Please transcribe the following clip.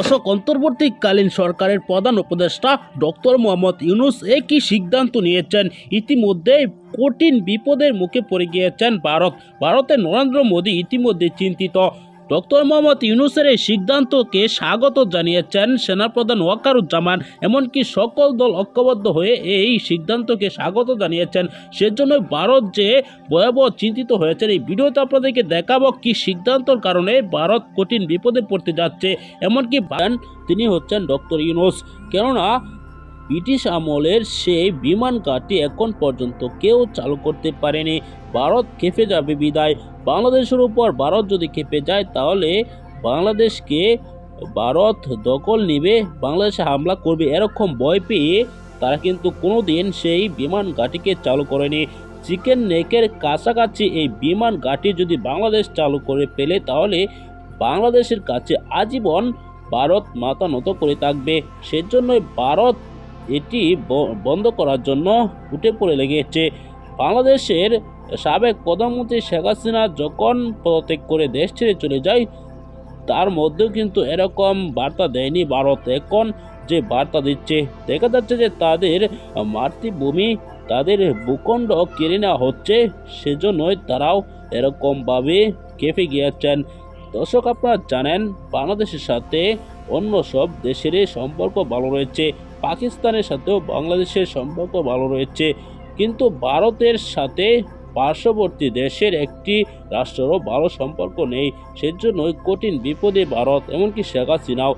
অশোক অন্তর্বর্তীকালীন সরকারের প্রধান উপদেষ্টা ডক্টর মোহাম্মদ ইউনুস একই সিদ্ধান্ত নিয়েছেন। ইতিমধ্যে কঠিন বিপদের মুখে পড়ে গিয়েছেন ভারত। ভারতের নরেন্দ্র মোদী ইতিমধ্যে চিন্তিত। ডক্টর মোহাম্মদ ইউনুসের এই সিদ্ধান্তকে স্বাগত জানিয়েছেন সেনাপ্রধান ওয়াকারুজ্জামান। এমনকি সকল দল ঐক্যবদ্ধ হয়ে এই সিদ্ধান্তকে স্বাগত জানিয়েছেন। সেজন্য ভারত যে ভয়াবহ চিন্তিত হয়েছেন এই ভিডিওতে আপনাদেরকে দেখাবো কি সিদ্ধান্তর কারণে ভারত কঠিন বিপদে পড়তে যাচ্ছে। এমনকি তিনি হচ্ছেন ডক্টর ইউনুস। কেননা ব্রিটিশ আমলের সেই বিমান ঘাঁটি এখন পর্যন্ত কেউ চালু করতে পারেনি। ভারত খেপে যাবে বিদায়। বাংলাদেশের উপর ভারত যদি খেপে যায়, তাহলে বাংলাদেশকে ভারত দখল নেবে, বাংলাদেশে হামলা করবে এরকম ভয় পেয়ে তারা কিন্তু কোনোদিন সেই বিমান ঘাঁটিকে চালু করেনি। চিকেন নেকের কাছাকাছি এই বিমান ঘাঁটি যদি বাংলাদেশ চালু করে পেলে তাহলে বাংলাদেশের কাছে আজীবন ভারত মাথা নত করে থাকবে। সেজন্যই ভারত এটি বন্ধ করার জন্য উঠে পড়ে লেগেছে। বাংলাদেশের সাবেক প্রধানমন্ত্রী শেখ হাসিনা যখন পদত্যাগ করে দেশ ছেড়ে চলে যায়, তার মধ্যেও কিন্তু এরকম বার্তা দেয়নি ভারত। এখন যে বার্তা দিচ্ছে, দেখা যাচ্ছে যে তাদের মাতৃভূমি, তাদের ভূখণ্ড কেড়ে নেওয়া হচ্ছে, সেজন্যই তারাও এরকমভাবে কেঁপে গিয়েছেন। দর্শক, আপনারা জানেন, বাংলাদেশের সাথে অন্য সব দেশেরই সম্পর্ক ভালো রয়েছে। পাকিস্তানের সাথেও বাংলাদেশের সম্পর্ক ভালো রয়েছে। কিন্তু ভারতের সাথে পার্শ্ববর্তী দেশের একটি রাষ্ট্রেরও ভালো সম্পর্ক নেই। সেজন্যই কঠিন বিপদে ভারত, এমনকি শেখ হাসিনাও